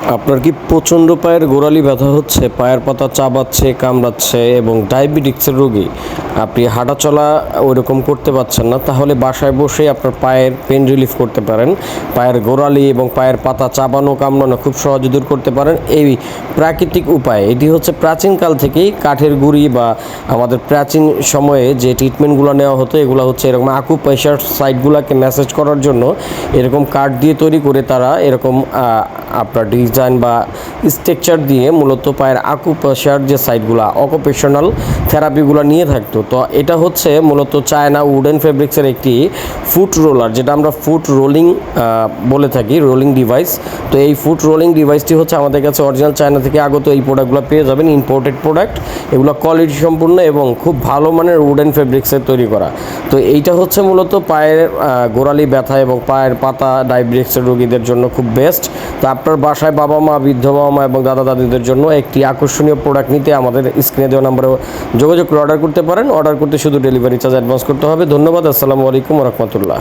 আপনার কি প্রচণ্ড পায়ের গোড়ালি ব্যথা হচ্ছে? পায়ের পাতা চাবাচ্ছে, কামড়াচ্ছে এবং ডায়াবেটিক্সের রোগী। আপনি হাঁটা চলা ওইরকম করতে পারছেন না, তাহলে বাসায় বসে আপনার পায়ের পেন রিলিফ করতে পারেন। পায়ের গোড়ালি এবং পায়ের পাতা চাবানো, কামড়ানো খুব সহজে দূর করতে পারেন। এই প্রাকৃতিক উপায়, এটি হচ্ছে প্রাচীনকাল থেকেই কাঠের গুঁড়ি বা আমাদের প্রাচীন সময়ে যে ট্রিটমেন্টগুলো নেওয়া হতো, এগুলো হচ্ছে এরকম আকু প্রেশার সাইটগুলোকে ম্যাসেজ করার জন্য এরকম কাঠ দিয়ে তৈরি করে তারা এরকম আপনার ডিজাইন বা স্ট্রাকচার দিয়ে মূলত পায়ের আকু প্রেশার যে সাইটগুলো অকুপেশনাল থেরাপিগুলো নিয়ে থাকতো। তো এটা হচ্ছে মূলত চায়না উডেন ফেব্রিক্সের একটি ফুট রোলার যেটা আমরা ফুট রোলিং বলে থাকি রোলিং ডিভাইস তো এই ফুট রোলিং ডিভাইসটি হচ্ছে আমাদের কাছে অরিজিনাল চায়না থেকে আগত এই প্রোডাক্টগুলো পেয়ে যাবেন ইম্পোর্টেড প্রোডাক্ট এগুলো কোয়ালিটি সম্পূর্ণ এবং খুব ভালো মানের উডেন ফেব্রিক্সের তৈরি করা। তো এইটা হচ্ছে মূলত পায়ের গোড়ালি ব্যথা এবং পায়ের পাতা ডায়াবেটিক্সের রোগীদের জন্য খুব বেস্ট তো আপনার বাসায় বাবা মা বৃদ্ধ বাবা মা এবং দাদা দাদিদের জন্য একটি আকর্ষণীয় প্রোডাক্ট নিতে আমাদের স্ক্রিনে দেওয়া নম্বরে যোগাযোগ করে অর্ডার করতে পারেন। অর্ডার করতে শুধু ডেলিভারি চার্জ অ্যাডভান্স করতে হবে। ধন্যবাদ। আসসালামু আলাইকুম রহমতুল্লাহ।